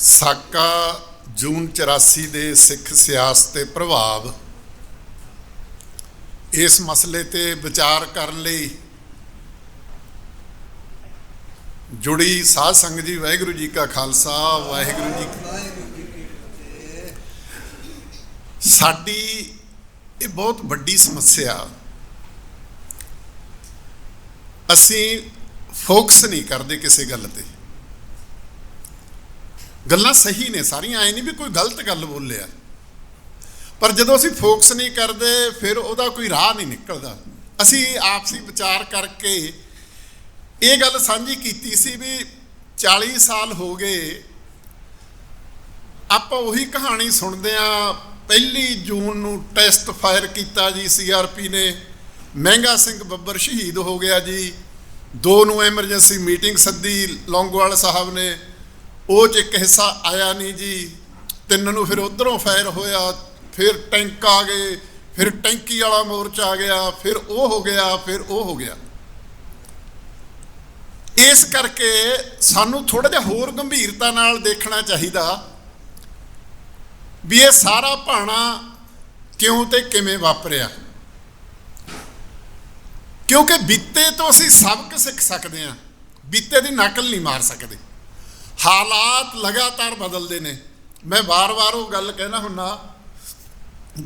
ਸਾਕਾ ਜੂਨ 84 ਦੇ ਸਿੱਖ ਸਿਆਸਤ ਤੇ ਪ੍ਰਭਾਵ। ਇਸ ਮਸਲੇ ਤੇ ਵਿਚਾਰ ਕਰਨ ਲਈ ਜੁੜੀ ਸਾਧ ਸੰਗਤ ਜੀ, ਵਾਹਿਗੁਰੂ ਜੀ ਕਾ ਖਾਲਸਾ, ਵਾਹਿਗੁਰੂ ਜੀ ਕੀ ਸਾਡੀ ਇਹ ਬਹੁਤ ਵੱਡੀ ਸਮੱਸਿਆ। ਅਸੀਂ ਫੋਕਸ ਨਹੀਂ ਕਰਦੇ ਕਿਸੇ ਗੱਲ ਤੇ। ਗੱਲਾਂ ਸਹੀ ਨੇ, ਸਾਰੀਆਂ, ਐ ਨਹੀਂ ਵੀ ਕੋਈ ਗਲਤ ਗੱਲ ਬੋਲਿਆ ਪਰ ਜਦੋਂ ਅਸੀਂ ਫੋਕਸ ਨਹੀਂ ਕਰਦੇ, ਫਿਰ ਉਹਦਾ ਕੋਈ ਰਾਹ ਨਹੀਂ ਨਿਕਲਦਾ। ਅਸੀਂ ਆਪਸੀ ਵਿਚਾਰ ਕਰਕੇ ਇਹ ਗੱਲ ਸਾਂਝੀ ਕੀਤੀ ਸੀ ਵੀ 40 ਸਾਲ ਹੋ ਗਏ, ਆਪਾਂ ਉਹੀ ਕਹਾਣੀ ਸੁਣਦੇ ਆ। ਪਹਿਲੀ ਜੂਨ ਨੂੰ ਟੈਸਟ ਫਾਇਰ ਕੀਤਾ ਜੀ ਸੀਆਰਪੀ ਨੇ। ਮਹਿੰਗਾ ਸਿੰਘ ਬੱਬਰ ਸ਼ਹੀਦ ਹੋ ਗਿਆ ਜੀ। ਦੋ ਨੂੰ ਐਮਰਜੈਂਸੀ ਮੀਟਿੰਗ ਸੱਦੀ ਲੌਂਗਵਾਲ ਸਾਹਿਬ ਨੇ। ਉਹ ਚ ਇੱਕ ਹਿੱਸਾ ਆਇਆ ਨਹੀਂ ਜੀ। ਤਿੰਨ ਨੂੰ ਫਿਰ ਉਧਰੋਂ ਫਾਇਰ ਹੋਇਆ, ਫਿਰ ਟੈਂਕ ਆ ਗਏ, ਫਿਰ ਟੈਂਕੀ ਵਾਲਾ ਮੋਰਚਾ ਆ ਗਿਆ, ਫਿਰ ਉਹ ਹੋ ਗਿਆ, ਫਿਰ ਉਹ ਹੋ ਗਿਆ। ਇਸ ਕਰਕੇ ਸਾਨੂੰ ਥੋੜਾ ਜਿਹਾ ਹੋਰ ਗੰਭੀਰਤਾ ਨਾਲ ਦੇਖਣਾ ਚਾਹੀਦਾ ਵੀ ਇਹ ਸਾਰਾ ਭਾਣਾ ਕਿਉਂ ਤੇ ਕਿਵੇਂ ਵਾਪਰਿਆ। ਕਿਉਂਕਿ ਬੀਤੇ ਤੋਂ ਅਸੀਂ ਸਬਕ ਸਿੱਖ ਸਕਦੇ ਹਾਂ, ਬੀਤੇ ਦੀ ਨਕਲ ਨਹੀਂ ਮਾਰ ਸਕਦੇ। ਹਾਲਾਤ ਲਗਾਤਾਰ ਬਦਲਦੇ ਨੇ। ਮੈਂ ਵਾਰ-ਵਾਰ ਉਹ ਗੱਲ ਕਹਿਣਾ ਹੁੰਨਾ,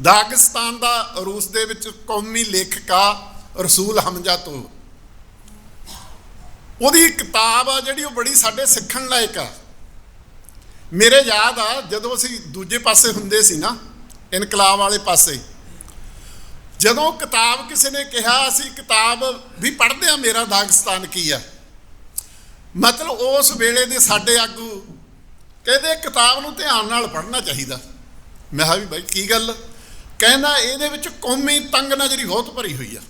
ਦਾਗਿਸਤਾਨ ਦਾ ਰੂਸ ਦੇ ਵਿੱਚ ਕੌਮੀ ਲੇਖਕਾ ਰਸੂਲ ਹਮਜ਼ਾ ਤੋਂ। ਉਹਦੀ ਕਿਤਾਬ ਆ ਜਿਹੜੀ ਉਹ ਬੜੀ ਸਾਡੇ ਸਿੱਖਣ ਲਾਇਕ ਆ। ਮੇਰੇ ਯਾਦ ਆ, ਜਦੋਂ ਅਸੀਂ ਦੂਜੇ ਪਾਸੇ ਹੁੰਦੇ ਸੀ ਨਾ, ਇਨਕਲਾਬ ਵਾਲੇ ਪਾਸੇ, ਜਦੋਂ ਕਿਤਾਬ ਕਿਸੇ ਨੇ ਕਿਹਾ, ਅਸੀਂ ਕਿਤਾਬ ਵੀ ਪੜ੍ਹਦੇ ਆ ਮੇਰਾ ਦਾਗਿਸਤਾਨ ਕੀ ਆ। ਮਤਲਬ ਉਸ ਵੇਲੇ ਦੇ ਸਾਡੇ ਆਗੂ ਕਹਿੰਦੇ ਕਿਤਾਬ ਨੂੰ ਧਿਆਨ ਨਾਲ ਪੜ੍ਹਨਾ ਚਾਹੀਦਾ। ਮੈਂ ਕਿਹਾ ਵੀ ਬਾਈ ਕੀ ਗੱਲ? ਕਹਿੰਦਾ ਇਹਦੇ ਵਿੱਚ ਕੌਮੀ ਤੰਗ ਨਜ਼ਰੀ ਬਹੁਤ ਭਰੀ ਹੋਈ ਆ।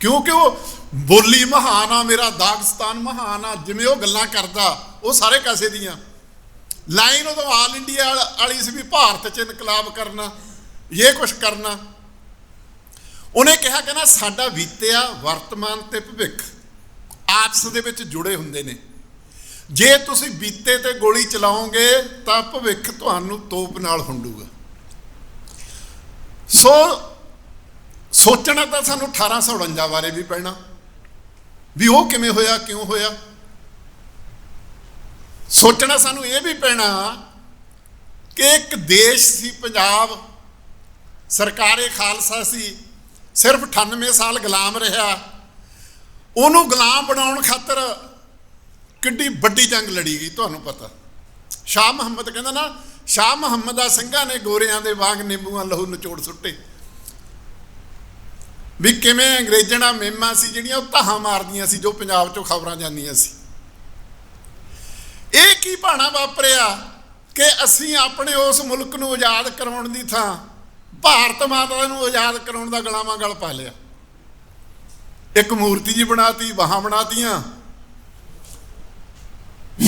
ਕਿਉਂਕਿ ਉਹ ਬੋਲੀ ਮਹਾਨ ਆ, ਮੇਰਾ ਦਾਗਸਤਾਨ ਮਹਾਨ ਆ, ਜਿਵੇਂ ਉਹ ਗੱਲਾਂ ਕਰਦਾ, ਉਹ ਸਾਰੇ ਕਾਸੇ ਦੀਆਂ। ਲਾਈਨ ਉਦੋਂ ਆਲ ਇੰਡੀਆ ਵਾਲੀ ਸੀ ਵੀ ਭਾਰਤ 'ਚ ਇਨਕਲਾਬ ਕਰਨਾ, ਇਹ ਕੁਝ ਕਰਨਾ। ਉਹਨੇ ਕਿਹਾ, ਕਹਿੰਦਾ ਸਾਡਾ ਬੀਤਿਆ ਵਰਤਮਾਨ ਤੇ ਭਵਿੱਖ। ਆਪਸ ਦੇ ਵਿੱਚ ਜੁੜੇ ਹੁੰਦੇ ਨੇ। ਜੇ ਤੁਸੀਂ ਬੀਤੇ ਤੇ ਗੋਲੀ ਚਲਾਓਗੇ, ਤਾਂ ਭਵਿੱਖ ਤੁਹਾਨੂੰ ਤੋਪ ਨਾਲ ਹੁੰਡੂਗਾ। ਸੋ, ਸੋਚਣਾ ਤਾਂ ਸਾਨੂੰ 1849 ਬਾਰੇ ਵੀ ਪੈਣਾ। ਵੀ ਉਹ ਕਿਵੇਂ ਹੋਇਆ, ਕਿਉਂ ਹੋਇਆ? ਸੋਚਣਾ ਸਾਨੂੰ ਇਹ ਵੀ ਪੈਣਾ ਕਿ ਇੱਕ ਦੇਸ਼ ਸੀ, ਪੰਜਾਬ। ਸਰਕਾਰੇ ਖਾਲਸਾ ਸੀ, ਸਿਰਫ 98 ਸਾਲ ਗੁਲਾਮ ਰਿਹਾ। ਉਹਨੂੰ ਗੁਲਾਮ ਬਣਾਉਣ ਖਾਤਰ ਕਿੱਡੀ ਵੱਡੀ ਜੰਗ ਲੜੀ ਗਈ, ਤੁਹਾਨੂੰ ਪਤਾ। ਸ਼ਾਹ ਮੁਹੰਮਦ ਕਹਿੰਦਾ ਨਾ, ਸ਼ਾਹ ਮੁਹੰਮਦ ਦਾ ਸਿੰਘਾਂ ਨੇ ਗੋਰਿਆਂ ਦੇ ਵਾਂਗ ਨਿੰਬੂਆਂ ਲਹੂ ਨਿਚੋੜ ਸੁੱਟੇ। ਵੀ ਕਿਵੇਂ ਅੰਗਰੇਜ਼ਾਂ ਮੇਮਾ ਸੀ, ਜਿਹੜੀਆਂ ਉਹ ਧਾਹਾਂ ਮਾਰਦੀਆਂ ਸੀ, ਜੋ ਪੰਜਾਬ ਚੋਂ ਖਬਰਾਂ ਜਾਂਦੀਆਂ ਸੀ। ਇਹ ਕੀ ਭਾਣਾ ਵਾਪਰਿਆ ਕਿ ਅਸੀਂ ਆਪਣੇ ਉਸ ਮੁਲਕ ਨੂੰ ਆਜ਼ਾਦ ਕਰਾਉਣ ਦੀ ਥਾਂ, ਭਾਰਤ ਮਾਤਾ ਨੂੰ ਆਜ਼ਾਦ ਕਰਾਉਣ ਦਾ ਗਲਾਵਾਂ ਗਲ ਪਾ ਲਿਆ। ਇੱਕ ਮੂਰਤੀ ਜੀ ਬਣਾਤੀ, ਬਾਹਾਂ ਬਣਾਤੀਆਂ।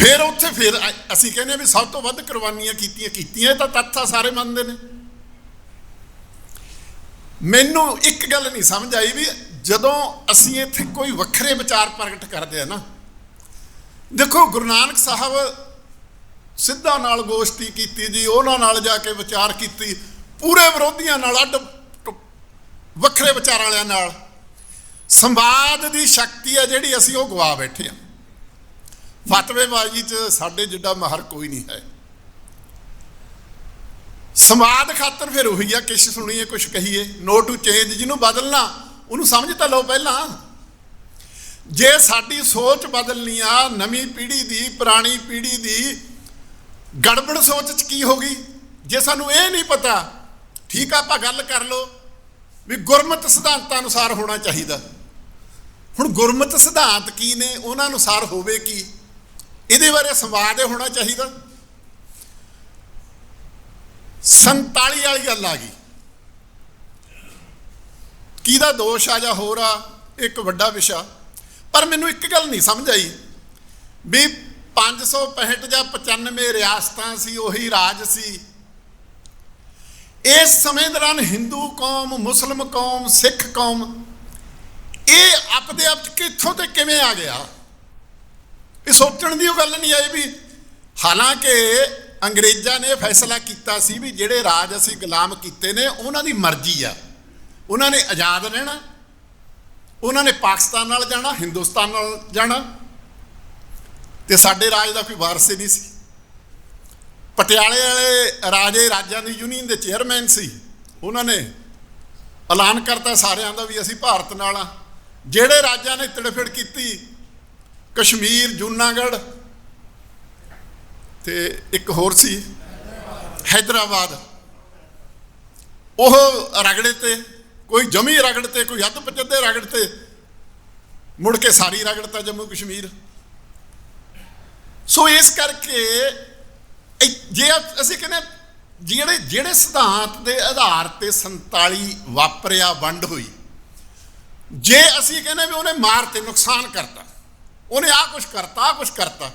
ਫਿਰ ਉੱਥੇ ਫਿਰ ਅਸੀਂ ਕਹਿੰਦੇ ਵੀ ਸਭ ਤੋਂ ਵੱਧ ਕੁਰਬਾਨੀਆਂ ਕੀਤੀਆਂ ਕੀਤੀਆਂ ਤਾਂ ਤੱਥਾ ਸਾਰੇ ਮੰਨਦੇ ਨੇ। ਮੈਨੂੰ ਇੱਕ ਗੱਲ ਨਹੀਂ ਸਮਝ ਆਈ ਵੀ ਜਦੋਂ ਅਸੀਂ ਇੱਥੇ ਕੋਈ ਵੱਖਰੇ ਵਿਚਾਰ ਪ੍ਰਗਟ ਕਰਦੇ ਆ ਨਾ। ਦੇਖੋ, ਗੁਰੂ ਨਾਨਕ ਸਾਹਿਬ ਸਿੱਧਾ ਨਾਲ ਗੋਸ਼ਟੀ ਕੀਤੀ ਜੀ, ਉਹਨਾਂ ਨਾਲ ਜਾ ਕੇ ਵਿਚਾਰ ਕੀਤੀ, ਪੂਰੇ ਵਿਰੋਧੀਆਂ ਨਾਲ ਅੱਡ ਵੱਖਰੇ ਵਿਚਾਰਾਂ ਵਾਲਿਆਂ ਨਾਲ। ਸੰਵਾਦ ਦੀ ਸ਼ਕਤੀ ਹੈ ਜਿਹੜੀ ਅਸੀਂ ਉਹ ਗਵਾ ਬੈਠੇ ਆ ਫਤਵੇਬਾਜ਼ੀ 'ਚ ਸਾਡੇ ਜਿੱਡਾ ਮਾਹਰ ਕੋਈ ਨਹੀਂ ਹੈ। ਸੰਵਾਦ ਖਾਤਰ ਫਿਰ ਉਹੀ ਆ, ਕਿਛ ਸੁਣੀਏ, ਕੁਛ ਕਹੀਏ। ਨੋ ਟੂ ਚੇਂਜ ਜਿਹਨੂੰ ਬਦਲਣਾ, ਉਹਨੂੰ ਸਮਝ ਤਾਂ ਲਓ ਪਹਿਲਾਂ। ਜੇ ਸਾਡੀ ਸੋਚ ਬਦਲਣੀ ਆ, ਨਵੀਂ ਪੀੜ੍ਹੀ ਦੀ, ਪੁਰਾਣੀ ਪੀੜ੍ਹੀ ਦੀ, ਗੜਬੜ ਸੋਚ 'ਚ ਕੀ ਹੋ ਗਈ? ਜੇ ਸਾਨੂੰ ਇਹ ਨਹੀਂ ਪਤਾ, ਠੀਕ ਆ, ਆਪਾਂ ਗੱਲ ਕਰ ਲਓ। ਵੀ ਗੁਰਮਤ ਸਿਧਾਂਤਾਂ ਅਨੁਸਾਰ ਹੋਣਾ ਚਾਹੀਦਾ। ਹੁਣ ਗੁਰਮਤਿ ਸਿਧਾਂਤ ਕੀ ਨੇ? ਉਹਨਾਂ ਅਨੁਸਾਰ ਹੋਵੇ ਕੀ? ਇਹਦੇ ਬਾਰੇ ਸੰਵਾਦ ਹੋਣਾ ਚਾਹੀਦਾ। 47 ਵਾਲੀ ਗੱਲ ਆ ਗਈ। ਕਿਹਦਾ ਦੋਸ਼ ਆ ਜਾਂ ਹੋਰ ਆ ਇੱਕ ਵੱਡਾ ਵਿਸ਼ਾ। ਪਰ ਮੈਨੂੰ ਇੱਕ ਗੱਲ ਨਹੀਂ ਸਮਝ ਆਈ। ਵੀ 565 ਜਾਂ 95 ਰਿਆਸਤਾਂ ਸੀ, ਉਹੀ ਰਾਜ ਸੀ। ਇਸ ਸਮੇਂ ਦੌਰਾਨ ਹਿੰਦੂ ਕੌਮ, ਮੁਸਲਮ ਕੌਮ, ਸਿੱਖ ਕੌਮ ਇਹ ਆਪਦੇ ਆਪ ਚ ਕਿੱਥੋਂ ਤੇ ਕਿਵੇਂ ਆ ਗਿਆ? ਇਹ ਸੋਚਣ ਦੀ ਉਹ ਗੱਲ ਨਹੀਂ ਆਈ ਵੀ ਹਾਲਾਂਕਿ ਅੰਗਰੇਜ਼ਾਂ ਨੇ ਫੈਸਲਾ ਕੀਤਾ ਸੀ ਵੀ ਜਿਹੜੇ ਰਾਜ ਅਸੀਂ ਗੁਲਾਮ ਕੀਤੇ ਨੇ, ਉਹਨਾਂ ਦੀ ਮਰਜ਼ੀ ਆ। ਉਹਨਾਂ ਨੇ ਆਜ਼ਾਦ ਰਹਿਣਾ, ਉਹਨਾਂ ਨੇ ਪਾਕਿਸਤਾਨ ਨਾਲ ਜਾਣਾ, ਹਿੰਦੁਸਤਾਨ ਨਾਲ ਜਾਣਾ। ਤੇ ਸਾਡੇ ਰਾਜ ਦਾ ਕੋਈ ਵਾਰਸ ਹੀ ਨਹੀਂ ਸੀ। ਪਟਿਆਲੇ ਵਾਲੇ ਰਾਜੇ ਰਾਜਾਂ ਦੀ ਯੂਨੀਅਨ ਦੇ ਚੇਅਰਮੈਨ ਸੀ। ਉਹਨਾਂ ਨੇ ਐਲਾਨ ਕਰਤਾ ਸਾਰਿਆਂ ਦਾ ਵੀ ਅਸੀਂ ਭਾਰਤ ਨਾਲ ਆ। ਜਿਹੜੇ ਰਾਜਾਂ ਨੇ ਤੜਫੜ ਕੀਤੀ, ਕਸ਼ਮੀਰ ਜੂਨਾਗੜ ਤੇ ਇੱਕ ਹੋਰ ਸੀ ਹైదరాబాద్ ਉਹ ਰਗੜੇ ਤੇ, ਕੋਈ ਜਮੀ ਰਗੜ ਤੇ, ਕੋਈ ਹੱਦ ਪਚੱਦੇ ਰਗੜ ਤੇ, ਮੁੜ ਕੇ ਸਾਰੀ ਰਗੜਤਾ ਜੰਮੂ ਕਸ਼ਮੀਰ। ਸੋ ਇਸ ਕਰਕੇ ਜੇ ਅਸੀਂ ਕਹਿੰਦੇ ਜਿਹੜੇ ਜਿਹੜੇ ਸਿਧਾਂਤ ਦੇ ਆਧਾਰ ਤੇ 47 ਵਾਪਰਿਆ, ਵੰਡ ਹੋਈ। ਜੇ ਅਸੀਂ ਕਹਿੰਦੇ ਵੀ ਉਹਨੇ ਮਾਰ ਤੇ ਨੁਕਸਾਨ ਕਰਤਾ ਉਹਨੇ ਆ ਕੁਝ ਕਰਤਾ ਆ ਕੁਝ ਕਰਤਾ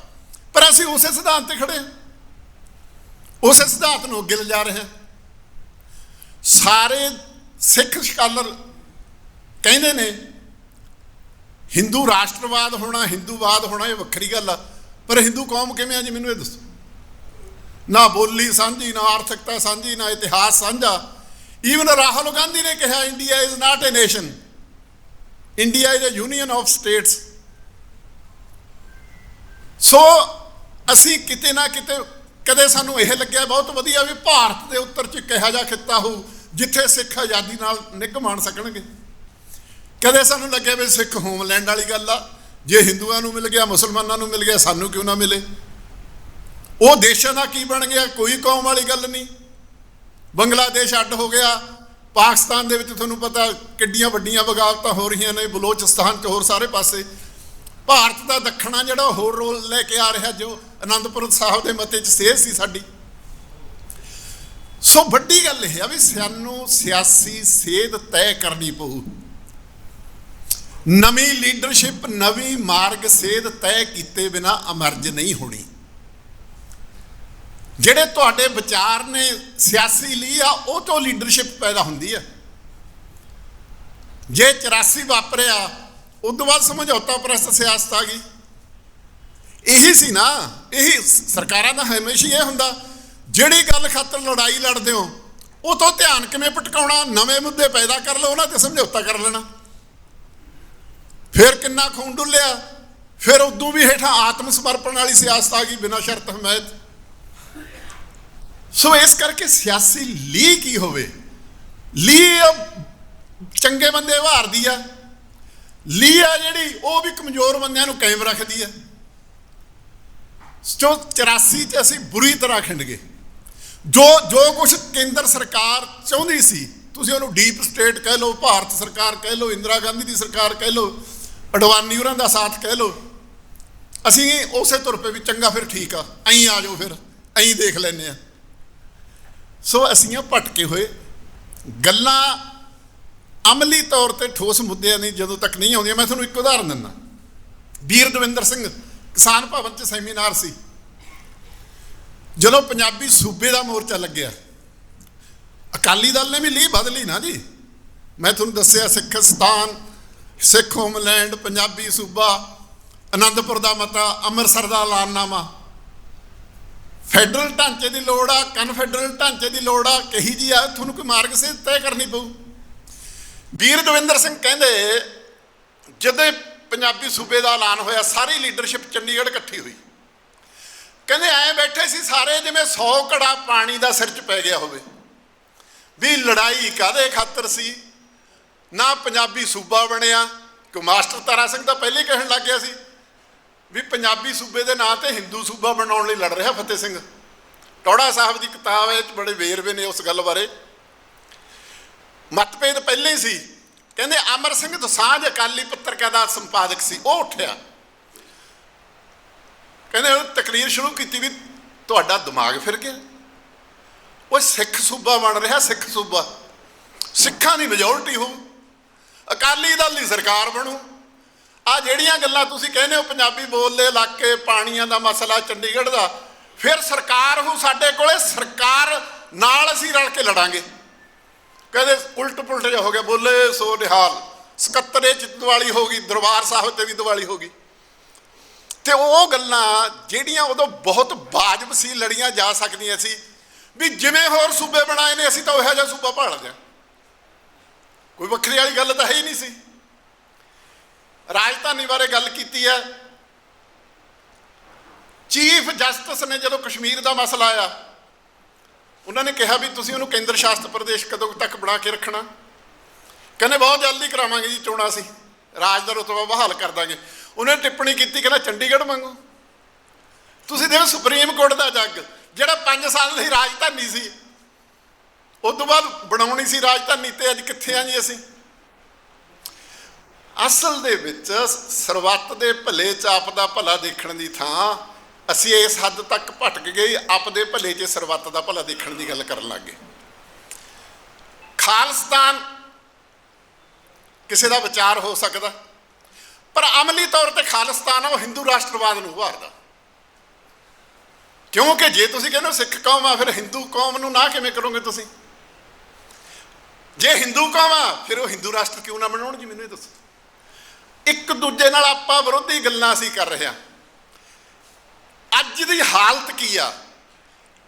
ਪਰ ਅਸੀਂ ਉਸੇ ਸਿਧਾਂਤ ਤੇ ਖੜੇ ਹਾਂ ਉਸੇ ਸਿਧਾਂਤ ਨੂੰ ਅੱਗੇ ਲਿਜਾ ਰਹੇ ਹਾਂ ਸਾਰੇ ਸਿੱਖ ਸਕਾਲਰ ਕਹਿੰਦੇ ਨੇ ਹਿੰਦੂ ਰਾਸ਼ਟਰਵਾਦ ਹੋਣਾ ਹਿੰਦੂਵਾਦ ਹੋਣਾ ਇਹ ਵੱਖਰੀ ਗੱਲ ਆ ਪਰ ਹਿੰਦੂ ਕੌਮ ਕਿਵੇਂ ਆ ਜੀ ਮੈਨੂੰ ਇਹ ਦੱਸੋ ਨਾ ਬੋਲੀ ਸਾਂਝੀ ਨਾ ਆਰਥਿਕਤਾ ਸਾਂਝੀ ਨਾ ਇਤਿਹਾਸ ਸਾਂਝਾ ਈਵਨ ਰਾਹੁਲ ਗਾਂਧੀ ਨੇ ਕਿਹਾ India is not a nation India is a union of states so ਅਸੀਂ ਕਿਤੇ ਨਾ ਕਿਤੇ, ਕਦੇ ਸਾਨੂੰ ਇਹ ਲੱਗਿਆ ਬਹੁਤ ਵਧੀਆ ਵੀ ਭਾਰਤ ਦੇ ਉੱਤਰ ਚ ਇੱਕ ਇਹੋ ਜਿਹਾ ਖਿੱਤਾ ਹੋਊ, ਜਿੱਥੇ ਸਿੱਖ ਆਜ਼ਾਦੀ ਨਾਲ ਨਿੱਘ ਮਾਣ ਸਕਣਗੇ। ਕਦੇ ਸਾਨੂੰ ਲੱਗਿਆ ਵੀ ਸਿੱਖ ਹੋਮਲੈਂਡ ਵਾਲੀ ਗੱਲ ਆ, ਜੇ ਹਿੰਦੂਆਂ ਨੂੰ ਮਿਲ ਗਿਆ, ਮੁਸਲਮਾਨਾਂ ਨੂੰ ਮਿਲ ਗਿਆ, ਸਾਨੂੰ ਕਿਉਂ ਨਾ ਮਿਲੇ? ਉਹ ਦੇਸ਼ਾਂ ਦਾ ਕੀ ਬਣ ਗਿਆ? ਕੋਈ ਕੌਮ ਵਾਲੀ ਗੱਲ ਨਹੀਂ। ਬੰਗਲਾਦੇਸ਼ ਅੱਡ ਹੋ ਗਿਆ ਪਾਕਿਸਤਾਨ ਦੇ ਵਿੱਚ ਤੁਹਾਨੂੰ ਪਤਾ ਕਿੱਡੀਆਂ ਵੱਡੀਆਂ ਬਗਾਵਤਾਂ ਹੋ ਰਹੀਆਂ ਨੇ, ਬਲੋਚਿਸਤਾਨ 'ਚ ਹੋਰ ਸਾਰੇ ਪਾਸੇ। ਭਾਰਤ ਦਾ ਦੱਖਣਾ ਜਿਹੜਾ ਹੋਰ ਰੋਲ ਲੈ ਕੇ ਆ ਰਿਹਾ, ਜੋ ਅਨੰਦਪੁਰ ਸਾਹਿਬ ਦੇ ਮਤੇ 'ਚ ਸੇਧ ਸੀ ਸਾਡੀ। ਸੋ ਵੱਡੀ ਗੱਲ ਇਹ ਆ ਵੀ ਸਾਨੂੰ ਸਿਆਸੀ ਸੇਧ ਤੈਅ ਕਰਨੀ ਪਊ। ਨਵੀਂ ਲੀਡਰਸ਼ਿਪ, ਨਵੀਂ ਮਾਰਗ ਸੇਧ ਤੈਅ ਕੀਤੇ ਬਿਨਾ ਅਮਰਜ ਨਹੀਂ ਹੋਣੀ। ਜਿਹੜੇ ਤੁਹਾਡੇ ਵਿਚਾਰ ਨੇ ਸਿਆਸੀ ਲਈ ਆ, ਉਹ ਤੋਂ ਲੀਡਰਸ਼ਿਪ ਪੈਦਾ ਹੁੰਦੀ ਆ। ਜੇ 84 ਵਾਪਰਿਆ, ਉਦੋਂ ਬਾਅਦ ਸਮਝੌਤਾ ਪ੍ਰਸਤ ਸਿਆਸਤ ਆ ਗਈ। ਇਹੀ ਸੀ ਨਾ, ਇਹੀ ਸਰਕਾਰਾਂ ਦਾ ਹਮੇਸ਼ਾ ਹੀ ਇਹ ਹੁੰਦਾ, ਜਿਹੜੀ ਗੱਲ ਖਾਤਰ ਲੜਾਈ ਲੜਦੇ ਹੋ, ਉਹ ਤੋਂ ਧਿਆਨ ਕਿਵੇਂ ਭਟਕਾਉਣਾ, ਨਵੇਂ ਮੁੱਦੇ ਪੈਦਾ ਕਰ ਲਓ, ਉਹਨਾਂ ਤੇ ਸਮਝੌਤਾ ਕਰ ਲੈਣਾ। ਫਿਰ ਕਿੰਨਾ ਖੂਨ ਡੁੱਲਿਆ, ਫਿਰ ਉਦੋਂ ਵੀ ਹੇਠਾਂ ਆਤਮ ਸਮਰਪਣ ਵਾਲੀ ਸਿਆਸਤ ਆ ਗਈ ਬਿਨਾਂ ਸ਼ਰਤ ਹਮਾਇਤ। ਸੋ ਇਸ ਕਰਕੇ ਸਿਆਸੀ ਲੀ ਕੀ ਹੋਵੇ? ਲੀ ਚੰਗੇ ਬੰਦੇ ਵਾਰਦੀ ਆ। ਲੀ ਆ ਜਿਹੜੀ, ਉਹ ਵੀ ਕਮਜ਼ੋਰ ਬੰਦਿਆਂ ਨੂੰ ਕਾਇਮ ਰੱਖਦੀ ਆ। ਜੋ 84 ਚ ਅਸੀਂ ਬੁਰੀ ਤਰ੍ਹਾਂ ਖਿੰਡ ਗਏ ਜੋ ਜੋ ਕੁਝ ਕੇਂਦਰ ਸਰਕਾਰ ਚਾਹੁੰਦੀ ਸੀ, ਤੁਸੀਂ ਉਹਨੂੰ ਡੀਪ ਸਟੇਟ ਕਹਿ ਲਓ, ਭਾਰਤ ਸਰਕਾਰ ਕਹਿ ਲਓ, ਇੰਦਰਾ ਗਾਂਧੀ ਦੀ ਸਰਕਾਰ ਕਹਿ ਲਓ, ਅਡਵਾਨੀ ਉਹਨਾਂ ਦਾ ਸਾਥ ਕਹਿ ਲਓ, ਅਸੀਂ ਉਸੇ ਤੁਰ ਪਏ ਵੀ ਚੰਗਾ ਫਿਰ ਠੀਕ ਆ, ਐਂ ਆ ਜਾਓ ਫਿਰ, ਐਂ ਦੇਖ ਲੈਨੇ ਆ। ਸੋ ਅਸੀਂ ਆ ਭਟਕੇ ਹੋਏ। ਗੱਲਾਂ ਅਮਲੀ ਤੌਰ ਤੇ ਠੋਸ ਮੁੱਦਿਆਂ ਦੀ ਜਦੋਂ ਤੱਕ ਨਹੀਂ ਆਉਂਦੀਆਂ, ਮੈਂ ਤੁਹਾਨੂੰ ਇੱਕ ਉਦਾਹਰਨ ਦਿੰਦਾ। ਵੀਰ ਦਵਿੰਦਰ ਸਿੰਘ, ਕਿਸਾਨ ਭਵਨ 'ਚ ਸੈਮੀਨਾਰ ਸੀ। ਜਦੋਂ ਪੰਜਾਬੀ ਸੂਬੇ ਦਾ ਮੋਰਚਾ ਲੱਗਿਆ। ਅਕਾਲੀ ਦਲ ਨੇ ਵੀ ਲੀਹ ਬਦਲੀ ਨਾ ਜੀ। ਮੈਂ ਤੁਹਾਨੂੰ ਦੱਸਿਆ ਸਿੱਖਸਤਾਨ ਸਿੱਖ ਹੋਮਲੈਂਡ, ਪੰਜਾਬੀ ਸੂਬਾ, ਅਨੰਦਪੁਰ ਦਾ ਮਤਾ, ਅੰਮ੍ਰਿਤਸਰ ਦਾ ਐਲਾਨਨਾਮਾ ਫੈਡਰਲ ਢਾਂਚੇ ਦੀ ਲੋੜ ਆ ਕਨਫੈਡਰਲ ਢਾਂਚੇ ਦੀ ਲੋੜ ਆ, ਕਹੀ ਜੀ ਆ, ਤੁਹਾਨੂੰ ਕੋਈ ਮਾਰਗ ਸੇ ਤੈਅ ਕਰਨੀ ਪਊ? ਵੀਰ ਦਵਿੰਦਰ ਸਿੰਘ ਕਹਿੰਦੇ, ਜਦੋਂ ਪੰਜਾਬੀ ਸੂਬੇ ਦਾ ਐਲਾਨ ਹੋਇਆ, ਸਾਰੀ ਲੀਡਰਸ਼ਿਪ ਚੰਡੀਗੜ੍ਹ ਇਕੱਠੀ ਹੋਈ। ਕਹਿੰਦੇ, ਐ ਬੈਠੇ ਸੀ ਸਾਰੇ, ਜਿਵੇਂ 100 ਘੜਾ ਪਾਣੀ ਦਾ ਸਿਰ 'ਚ ਪੈ ਗਿਆ ਹੋਵੇ। ਵੀ ਲੜਾਈ ਕਾਦੇ ਖਾਤਰ ਸੀ? ਨਾ ਪੰਜਾਬੀ ਸੂਬਾ ਬਣਿਆ ਕਿ ਮਾਸਟਰ ਤਾਰਾ ਸਿੰਘ ਤਾਂ ਪਹਿਲੇ ਕਹਿਣ ਲੱਗ ਗਿਆ ਸੀ। ਵੀ ਪੰਜਾਬੀ ਸੂਬੇ ਦੇ ਨਾਂ ਤੇ ਹਿੰਦੂ ਸੂਬਾ ਬਣਾਉਣ ਲਈ ਲੜ ਰਿਹਾ ਫਤਿਹ ਸਿੰਘ। ਟੌੜਾ ਸਾਹਿਬ ਦੀ ਕਿਤਾਬ ਵਿੱਚ ਬੜੇ ਵੇਰਵੇ ਨੇ ਉਸ ਗੱਲ ਬਾਰੇ। ਮਤਭੇਦ ਪਹਿਲੇ ਹੀ ਸੀ। ਕਹਿੰਦੇ ਅਮਰ ਸਿੰਘ ਦਸਾਂਝ ਅਕਾਲੀ ਪੱਤਰਕਾਰ ਦਾ ਸੰਪਾਦਕ ਸੀ, ਉਹ ਉੱਠਿਆ। ਕਹਿੰਦੇ ਉਹ ਤਕਰੀਰ ਸ਼ੁਰੂ ਕੀਤੀ ਵੀ ਤੁਹਾਡਾ ਦਿਮਾਗ ਫਿਰ ਗਿਆ। ਉਹ ਸਿੱਖ ਸੂਬਾ ਬਣ ਰਿਹਾ, ਸਿੱਖ ਸੂਬਾ। ਸਿੱਖਾਂ ਦੀ ਮੈਜੋਰਟੀ ਹੋਊ। ਅਕਾਲੀ ਦਲ ਦੀ ਸਰਕਾਰ ਬਣੂ। ਆ ਜਿਹੜੀਆਂ ਗੱਲਾਂ ਤੁਸੀਂ ਕਹਿੰਦੇ ਹੋ, ਪੰਜਾਬੀ ਬੋਲਦੇ ਇਲਾਕੇ, ਪਾਣੀਆਂ ਦਾ ਮਸਲਾ, ਚੰਡੀਗੜ੍ਹ ਦਾ, ਫਿਰ ਸਰਕਾਰ ਹੋ ਸਾਡੇ ਕੋਲੇ, ਸਰਕਾਰ ਨਾਲ ਅਸੀਂ ਰਲ ਕੇ ਲੜਾਂਗੇ। ਕਹਿੰਦੇ ਉਲਟ ਪੁਲਟ ਜਿਹਾ ਹੋ ਗਿਆ, ਬੋਲੇ ਸੋ ਨਿਹਾਲ, ਸਕੱਤਰੇ ਚ ਦੀਵਾਲੀ ਹੋ ਗਈ, ਦਰਬਾਰ ਸਾਹਿਬ ਤੇ ਵੀ ਦੀਵਾਲੀ ਹੋ ਗਈ। ਤੇ ਉਹ ਗੱਲਾਂ ਜਿਹੜੀਆਂ ਉਦੋਂ ਬਹੁਤ ਵਾਜਬ ਸੀ, ਲੜੀਆਂ ਜਾ ਸਕਦੀਆਂ ਸੀ, ਵੀ ਜਿਵੇਂ ਹੋਰ ਸੂਬੇ ਬਣਾਏ ਨੇ, ਅਸੀਂ ਤਾਂ ਉਹੋ ਜਿਹਾ ਸੂਬਾ ਭਾਲ ਲਿਆ ਕੋਈ ਵੱਖਰੀ ਵਾਲੀ ਗੱਲ ਤਾਂ ਹੈ ਹੀ ਨਹੀਂ ਸੀ। ਰਾਜਧਾਨੀ ਬਾਰੇ ਗੱਲ ਕੀਤੀ ਹੈ। ਚੀਫ ਜਸਟਿਸ ਨੇ ਜਦੋਂ ਕਸ਼ਮੀਰ ਦਾ ਮਸਲਾ ਆਇਆ, ਉਹਨਾਂ ਨੇ ਕਿਹਾ ਵੀ ਤੁਸੀਂ ਉਹਨੂੰ ਕੇਂਦਰ ਸ਼ਾਸਤ ਪ੍ਰਦੇਸ਼ ਕਦੋਂ ਤੱਕ ਬਣਾ ਕੇ ਰੱਖਣਾ? ਕਹਿੰਦੇ, ਬਹੁਤ ਜਲਦੀ ਕਰਾਵਾਂਗੇ ਜੀ, ਚੋਣਾਂ ਅਸੀਂ। ਰਾਜ ਦਾ ਰੁਤਬਾ ਬਹਾਲ ਕਰ ਦਾਂਗੇ। ਉਹਨੇ ਟਿੱਪਣੀ ਕੀਤੀ, ਕਹਿੰਦਾ, ਚੰਡੀਗੜ੍ਹ ਮੰਗੋ। ਤੁਸੀਂ ਦੇਖੋ, ਸੁਪਰੀਮ ਕੋਰਟ ਦਾ ਜੱਗ, ਜਿਹੜਾ 5 ਸਾਲ ਦੀ ਰਾਜਧਾਨੀ ਸੀ ਉਸ ਤੋਂ ਬਾਅਦ ਬਣਾਉਣੀ ਸੀ ਰਾਜਧਾਨੀ ਤੇ ਅੱਜ ਕਿੱਥੇ ਆ ਜੀ ਅਸੀਂ? ਅਸਲ ਦੇ ਵਿੱਚ ਸਰਬੱਤ ਦੇ ਭਲੇ ਚ ਆਪ ਦਾ ਭਲਾ ਦੇਖਣ ਦੀ ਥਾਂ, ਅਸੀਂ ਇਸ ਹੱਦ ਤੱਕ ਭਟਕ ਗਏ, ਆਪਦੇ ਭਲੇ 'ਚ ਸਰਬੱਤ ਦਾ ਭਲਾ ਦੇਖਣ ਦੀ ਗੱਲ ਕਰਨ ਲੱਗ ਗਏ। ਖਾਲਸਤਾਨ ਕਿਸੇ ਦਾ ਵਿਚਾਰ ਹੋ ਸਕਦਾ, ਪਰ ਅਮਲੀ ਤੌਰ ਤੇ ਖਾਲਿਸਤਾਨ ਆ, ਉਹ ਹਿੰਦੂ ਰਾਸ਼ਟਰਵਾਦ ਨੂੰ ਉਭਾਰਦਾ ਕਿਉਂਕਿ ਜੇ ਤੁਸੀਂ ਕਹਿੰਦੇ ਹੋ ਸਿੱਖ ਕੌਮ ਆ, ਫਿਰ ਹਿੰਦੂ ਕੌਮ ਨੂੰ ਨਾ ਕਿਵੇਂ ਕਰੋਗੇ ਤੁਸੀਂ? ਜੇ ਹਿੰਦੂ ਕੌਮ ਆ, ਫਿਰ ਉਹ ਹਿੰਦੂ ਰਾਸ਼ਟਰ ਕਿਉਂ ਨਾ ਬਣਾਉਣ ਜੀ, ਮੈਨੂੰ ਇਹ ਦੱਸੋ। ਇੱਕ ਦੂਜੇ ਨਾਲ ਆਪਾਂ ਵਿਰੋਧੀ ਗੱਲਾਂ ਅਸੀਂ ਕਰ ਰਹੇ ਹਾਂ। ਅੱਜ ਦੀ ਹਾਲਤ ਕੀ ਆ?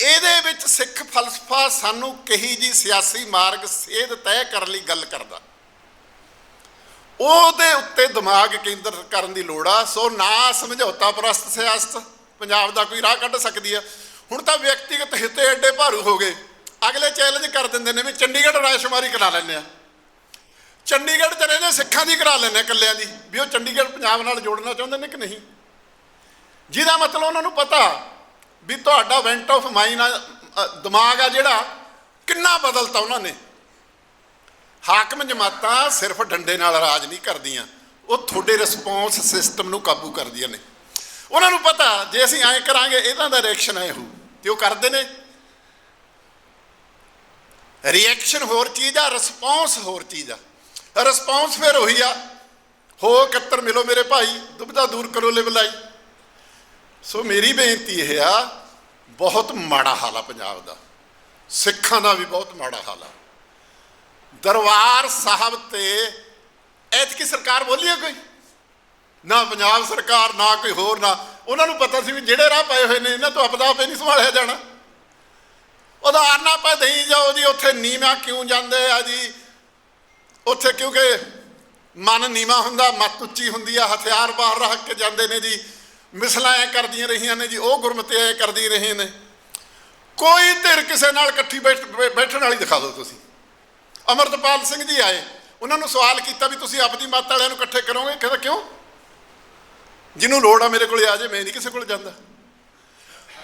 ਇਹਦੇ ਵਿੱਚ ਸਿੱਖ ਫਲਸਫਾ ਸਾਨੂੰ ਕਹੀ ਜੀ ਸਿਆਸੀ ਮਾਰਗ ਸੇਧ ਤੈਅ ਕਰਨ ਲਈ ਗੱਲ ਕਰਦਾ। ਉਹਦੇ ਉੱਤੇ ਦਿਮਾਗ ਕੇਂਦਰ ਕਰਨ ਦੀ ਲੋੜ ਆ। ਸੋ ਨਾ ਸਮਝੌਤਾ ਪ੍ਰਸਤ ਸਿਆਸਤ, ਪੰਜਾਬ ਦਾ ਕੋਈ ਰਾਹ ਕੱਢ ਸਕਦੀ ਆ। ਹੁਣ ਤਾਂ ਵਿਅਕਤੀਗਤ ਹਿੱਤੇ ਐਡੇ ਭਾਰੂ ਹੋ ਗਏ। ਅਗਲੇ ਚੈਲੰਜ ਕਰ ਦਿੰਦੇ ਨੇ ਵੀ ਚੰਡੀਗੜ੍ਹ ਰਾਜਸ਼ੁਮਾਰੀ ਕਰਾ ਲੈਂਦੇ ਆ। ਚੰਡੀਗੜ੍ਹ ਚ ਰਹਿੰਦੇ ਸਿੱਖਾਂ ਦੀ ਕਰਾ ਲੈਂਦੇ ਆ ਇਕੱਲਿਆਂ ਦੀ, ਵੀ ਉਹ ਚੰਡੀਗੜ੍ਹ ਪੰਜਾਬ ਨਾਲ ਜੋੜਨਾ ਚਾਹੁੰਦੇ ਨੇ ਕਿ ਨਹੀਂ? ਜਿਹਦਾ ਮਤਲਬ ਉਹਨਾਂ ਨੂੰ ਪਤਾ ਵੀ ਤੁਹਾਡਾ ਵੈਂਟ ਆਫ ਮਾਈਨ ਦਿਮਾਗ ਆ ਜਿਹੜਾ ਕਿੰਨਾ ਬਦਲਤਾ ਉਹਨਾਂ ਨੇ। ਹਾਕਮ ਜਮਾਤਾਂ ਸਿਰਫ ਡੰਡੇ ਨਾਲ ਰਾਜ ਨਹੀਂ ਕਰਦੀਆਂ, ਉਹ ਤੁਹਾਡੇ ਰਿਸਪੌਂਸ ਸਿਸਟਮ ਨੂੰ ਕਾਬੂ ਕਰਦੀਆਂ ਨੇ। ਉਹਨਾਂ ਨੂੰ ਪਤਾ, ਜੇ ਅਸੀਂ ਐਂ ਕਰਾਂਗੇ ਇਹਨਾਂ ਦਾ ਰਿਐਕਸ਼ਨ ਐ ਹੋ ਤੇ ਉਹ ਕਰਦੇ ਨੇ। ਰਿਐਕਸ਼ਨ ਹੋਰ ਚੀਜ਼ ਆ ਰਿਸਪੌਂਸ ਹੋਰ ਚੀਜ਼ ਆ। ਰਿਸਪੌਂਸ ਫਿਰ ਉਹੀ ਆ। ਹੋ 71 ਮਿਲੋ ਮੇਰੇ ਭਾਈ ਦੁਬਦਾ ਦੂਰ ਕਰੋ ਲੈ ਬਲਾਈ ਸੋ ਮੇਰੀ ਬੇਨਤੀ ਇਹ ਆ, ਬਹੁਤ ਮਾੜਾ ਹਾਲ ਆ ਪੰਜਾਬ ਦਾ। ਸਿੱਖਾਂ ਦਾ ਵੀ ਬਹੁਤ ਮਾੜਾ ਹਾਲ ਆ। ਦਰਬਾਰ ਸਾਹਿਬ ਤੇ ਐਤਕੀ ਸਰਕਾਰ ਬੋਲੀ ਹੈ ਕੋਈ? ਨਾ ਪੰਜਾਬ ਸਰਕਾਰ, ਨਾ ਕੋਈ ਹੋਰ, ਨਾ। ਉਹਨਾਂ ਨੂੰ ਪਤਾ ਸੀ ਵੀ ਜਿਹੜੇ ਰਾਹ ਪਏ ਹੋਏ ਨੇ, ਇਹਨਾਂ ਤੋਂ ਆਪਦਾ ਆਪੇ ਨਹੀਂ ਸੰਭਾਲਿਆ ਜਾਣਾ। ਉਦਾਹਰਨਾਂ ਆਪਾਂ ਦੇਈ ਜਾਓ ਜੀ, ਉੱਥੇ ਨੀਵਾਂ ਕਿਉਂ ਜਾਂਦੇ ਆ ਜੀ? ਉੱਥੇ ਕਿਉਂਕਿ ਮਨ ਨੀਵਾ ਹੁੰਦਾ, ਮੱਤ ਉੱਚੀ ਹੁੰਦੀ ਆ, ਹਥਿਆਰ ਬਾਹਰ ਰੱਖ ਕੇ ਜਾਂਦੇ ਨੇ ਜੀ। ਮਿਸਲਾਂ ਐ ਕਰਦੀਆਂ ਰਹੀਆਂ ਨੇ ਜੀ, ਉਹ ਗੁਰਮਤਿ ਐ ਕਰਦੀ ਰਹੇ ਨੇ। ਕੋਈ ਧਿਰ ਕਿਸੇ ਨਾਲ ਇਕੱਠੀ ਬੈਠ ਬੈਠਣ ਵਾਲੀ ਦਿਖਾ ਦਿਓ ਤੁਸੀਂ। ਅਮਰਤਪਾਲ ਸਿੰਘ ਜੀ ਆਏ, ਉਹਨਾਂ ਨੂੰ ਸਵਾਲ ਕੀਤਾ ਵੀ ਤੁਸੀਂ ਆਪਦੀ ਮੱਤ ਵਾਲਿਆਂ ਨੂੰ ਇਕੱਠੇ ਕਰੋਗੇ? ਕਹਿੰਦਾ, ਕਿਉਂ? ਜਿਹਨੂੰ ਲੋੜ ਆ ਮੇਰੇ ਕੋਲ ਆ ਜੇ, ਮੈਂ ਨਹੀਂ ਕਿਸੇ ਕੋਲ ਜਾਂਦਾ।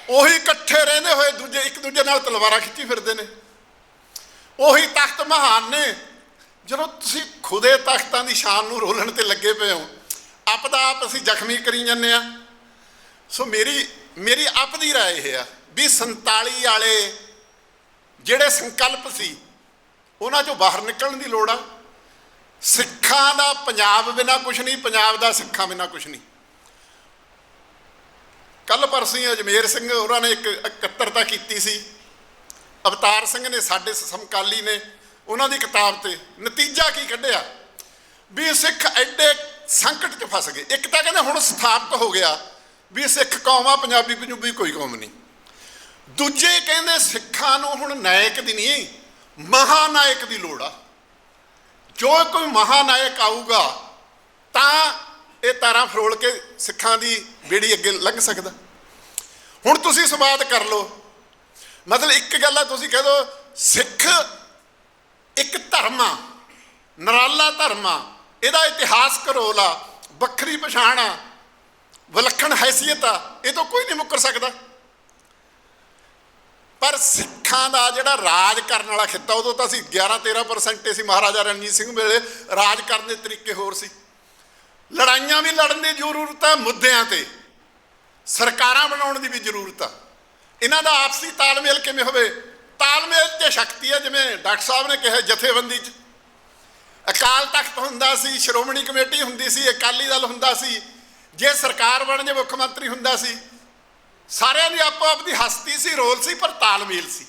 ਉਹੀ ਇਕੱਠੇ ਰਹਿੰਦੇ ਹੋਏ ਦੂਜੇ, ਇੱਕ ਦੂਜੇ ਨਾਲ ਤਲਵਾਰਾਂ ਖਿੱਚੀ ਫਿਰਦੇ ਨੇ। ਉਹੀ ਤਖਤ ਮਹਾਨ ਨੇ। ਜਦੋਂ ਤੁਸੀਂ ਖੁਦੇ ਤਖਤਾਂ ਦੀ ਸ਼ਾਨ ਨੂੰ ਰੋਲਣ ਤੇ ਲੱਗੇ ਪਏ ਹੋ ਆਪਦਾ ਆਪ ਅਸੀਂ ਜ਼ਖਮੀ ਕਰੀ ਜਾਂਦੇ ਆ ਸੋ ਮੇਰੀ ਮੇਰੀ ਆਪਦੀ رائے ਇਹ ਆ ਵੀ 47 ਵਾਲੇ ਜਿਹੜੇ ਸੰਕਲਪ ਸੀ ਉਹਨਾਂ ਚੋਂ ਬਾਹਰ ਨਿਕਲਣ ਦੀ ਲੋੜ ਆ ਸਿੱਖਾਂ ਦਾ ਪੰਜਾਬ ਬਿਨਾ ਕੁਝ ਨਹੀਂ ਪੰਜਾਬ ਦਾ ਸਿੱਖਾਂ ਬਿਨਾ ਕੁਝ ਨਹੀਂ ਕੱਲ ਪਰਸੀ ਅਜਮੇਰ ਸਿੰਘ ਉਹਨਾਂ ਨੇ ਇੱਕ ਇਕੱਤਰਤਾ ਕੀਤੀ ਸੀ ਅਵਤਾਰ ਸਿੰਘ ਨੇ ਸਾਡੇ ਸਮਕਾਲੀ ਨੇ ਉਹਨਾਂ ਦੀ ਕਿਤਾਬ ਤੇ ਨਤੀਜਾ ਕੀ ਕੱਢਿਆ? ਵੀ ਸਿੱਖ ਐਡੇ ਸੰਕਟ 'ਚ ਫਸ ਗਏ। ਇੱਕ ਤਾਂ ਕਹਿੰਦੇ ਹੁਣ ਸਥਾਪਤ ਹੋ ਗਿਆ ਵੀ ਸਿੱਖ ਕੌਮ ਆ, ਪੰਜਾਬੀ ਪੰਜਾਬੀ ਕੋਈ ਕੌਮ ਨਹੀਂ। ਦੂਜੇ ਕਹਿੰਦੇ ਸਿੱਖਾਂ ਨੂੰ ਹੁਣ ਨਾਇਕ ਦੀ ਨਹੀਂ, ਮਹਾਨਾਇਕ ਦੀ ਲੋੜ ਆ। ਜੋ ਕੋਈ ਮਹਾਨਾਇਕ ਆਊਗਾ, ਤਾਂ ਇਹ ਤਾਰਾਂ ਫਰੋਲ ਕੇ ਸਿੱਖਾਂ ਦੀ ਬੇੜੀ ਅੱਗੇ ਲੰਘ ਸਕਦਾ। ਹੁਣ ਤੁਸੀਂ ਸਵਾਦ ਕਰ ਲਓ। ਮਤਲਬ ਇੱਕ ਗੱਲ ਆ, ਤੁਸੀਂ ਕਹਿ ਦੋ, ਸਿੱਖ ਇੱਕ ਧਰਮ ਆ ਨਰਾਲਾ ਧਰਮ ਆ ਇਹਦਾ ਇਤਿਹਾਸ ਰੋਲ ਆ ਵੱਖਰੀ ਪਛਾਣ ਆ, ਵਿਲੱਖਣ ਹੈਸੀਅਤ ਆ, ਇਹ ਤੋਂ ਕੋਈ ਨਹੀਂ ਮੁੱਕਰ ਸਕਦਾ। ਪਰ ਸਿੱਖਾਂ ਦਾ ਜਿਹੜਾ ਰਾਜ ਕਰਨ ਵਾਲਾ ਖਿੱਤਾ, ਉਦੋਂ ਤਾਂ ਅਸੀਂ 11 13% ਸੀ ਮਹਾਰਾਜਾ ਰਣਜੀਤ ਸਿੰਘ ਵੇਲੇ, ਰਾਜ ਕਰਨ ਦੇ ਤਰੀਕੇ ਹੋਰ ਸੀ। ਲੜਾਈਆਂ ਵੀ ਲੜਨ ਦੀ ਜ਼ਰੂਰਤ ਹੈ ਮੁੱਦਿਆਂ ਤੇ। ਸਰਕਾਰਾਂ ਬਣਾਉਣ ਦੀ ਵੀ ਜ਼ਰੂਰਤ ਆ। ਇਹਨਾਂ ਦਾ ਆਪਸੀ ਤਾਲਮੇਲ ਕਿਵੇਂ ਹੋਵੇ? ਤਾਲਮੇਲ ਤੇ ਸ਼ਕਤੀ ਹੈ, ਜਿਵੇਂ ਡਾਕਟਰ ਸਾਹਿਬ ਨੇ ਕਿਹਾ ਜਥੇਬੰਦੀ 'ਚ। ਅਕਾਲ ਤਖਤ ਹੁੰਦਾ ਸੀ, ਸ਼੍ਰੋਮਣੀ ਕਮੇਟੀ ਹੁੰਦੀ ਸੀ, ਅਕਾਲੀ ਦਲ ਹੁੰਦਾ ਸੀ। ਜੇ ਸਰਕਾਰ ਬਣ ਜੇ, ਮੁੱਖ ਮੰਤਰੀ ਹੁੰਦਾ ਸੀ। ਸਾਰਿਆਂ ਦੀ ਆਪੋ ਆਪਦੀ ਹਸਤੀ ਸੀ, ਰੋਲ ਸੀ, ਪਰ ਤਾਲਮੇਲ ਸੀ।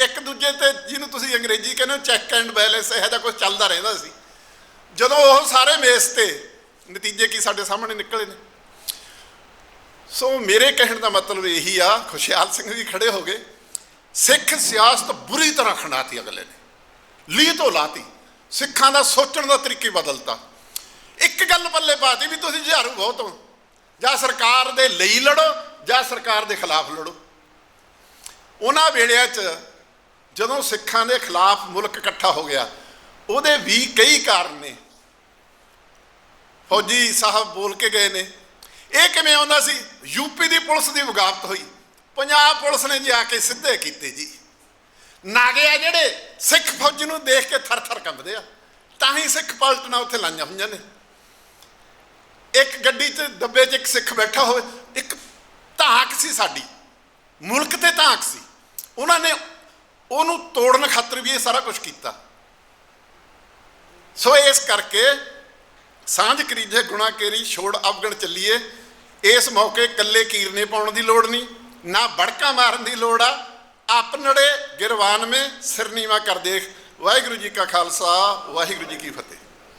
ਇੱਕ ਦੂਜੇ ਤੇ ਜਿਹਨੂੰ ਤੁਸੀਂ ਅੰਗਰੇਜ਼ੀ ਕਹਿੰਦੇ ਹੋ ਚੈੱਕ ਐਂਡ ਬੈਲੈਂਸ ਇਹੋ ਜਿਹਾ ਕੁਝ ਚੱਲਦਾ ਰਹਿੰਦਾ ਸੀ। ਜਦੋਂ ਉਹ ਸਾਰੇ ਮੇਸ ਤੇ ਨਤੀਜੇ ਕੀ ਸਾਡੇ ਸਾਹਮਣੇ ਨਿਕਲੇ ਨੇ। ਸੋ ਮੇਰੇ ਕਹਿਣ ਦਾ ਮਤਲਬ ਇਹੀ ਆ ਖੁਸ਼ਹਾਲ ਸਿੰਘ ਵੀ ਖੜੇ ਹੋ ਗਏ। ਸਿੱਖ ਸਿਆਸਤ ਬੁਰੀ ਤਰ੍ਹਾਂ ਖੰਡਾਤੀ ਅਗਲੇ ਨੇ। ਲੀ ਤੋਂ ਲਾਤੀ। ਸਿੱਖਾਂ ਦਾ ਸੋਚਣ ਦਾ ਤਰੀਕੇ ਬਦਲਤਾ। ਇੱਕ ਗੱਲ ਪੱਲੇ ਪਾਤੀ ਵੀ ਤੁਸੀਂ ਝਾੜੂ ਬਹੁਤ ਹੋ। ਜਾਂ ਸਰਕਾਰ ਦੇ ਲਈ ਲੜੋ, ਜਾਂ ਸਰਕਾਰ ਦੇ ਖਿਲਾਫ ਲੜੋ। ਉਹਨਾਂ ਵੇਲਿਆਂ 'ਚ ਜਦੋਂ ਸਿੱਖਾਂ ਦੇ ਖਿਲਾਫ ਮੁਲਕ ਇਕੱਠਾ ਹੋ ਗਿਆ, ਉਹਦੇ ਵੀ ਕਈ ਕਾਰਨ ਨੇ। ਫੌਜੀ ਸਾਹਿਬ ਬੋਲ ਕੇ ਗਏ ਨੇ। ਇਹ ਕਿਵੇਂ ਆਉਂਦਾ ਸੀ? ਯੂਪੀ ਦੀ ਪੁਲਿਸ ਦੀ ਵਗਾਵਤ ਹੋਈ। ਪੰਜਾਬ ਪੁਲਿਸ ਨੇ ਜੀ ਆ ਕੇ ਸਿੱਧੇ ਕੀਤੇ ਜੀ। ਨਾਗੇ ਆ ਜਿਹੜੇ ਸਿੱਖ ਫੌਜ ਨੂੰ ਦੇਖ ਕੇ ਥਰ-ਥਰ ਕੰਬਦੇ ਆ, ਤਾਂ ਹੀ ਸਿੱਖ ਪਲਟਣਾ ਉੱਥੇ ਲਾਈਆਂ ਹੋਈਆਂ ਨੇ। ਇੱਕ ਗੱਡੀ 'ਚ ਡੱਬੇ 'ਚ ਇੱਕ ਸਿੱਖ ਬੈਠਾ ਹੋਵੇ, ਇੱਕ ਧਾਕ ਸੀ ਸਾਡੀ, ਮੁਲਕ ਤੇ ਧਾਕ ਸੀ। ਉਹਨਾਂ ਨੇ ਉਹਨੂੰ ਤੋੜਨ ਖਾਤਰ ਵੀ ਇਹ ਸਾਰਾ ਕੁਝ ਕੀਤਾ। ਸੋ ਇਸ ਕਰਕੇ ਸਾਂਝ ਕਰੀਜੇ ਗੁਣਾ ਕੇਰੀ, ਛੋੜ ਅਵਗਣ ਚੱਲੀਏ। ਇਸ ਮੌਕੇ ਕੱਲੇ ਕੀਰਨੇ ਪਾਉਣ ਦੀ ਲੋੜ ਨਹੀਂ। ਨਾ ਬੜਕਾ ਮਾਰਨ ਦੀ ਲੋੜ ਆ। ਆਪਨੜੇ ਗਿਰਵਾਨ ਮੇ ਸਿਰ ਨੀਵਾ ਕਰ ਦੇਖ। ਵਾਹਿਗੁਰੂ ਜੀ ਕਾ ਖਾਲਸਾ, ਵਾਹਿਗੁਰੂ ਜੀ ਕੀ ਫਤਿਹ।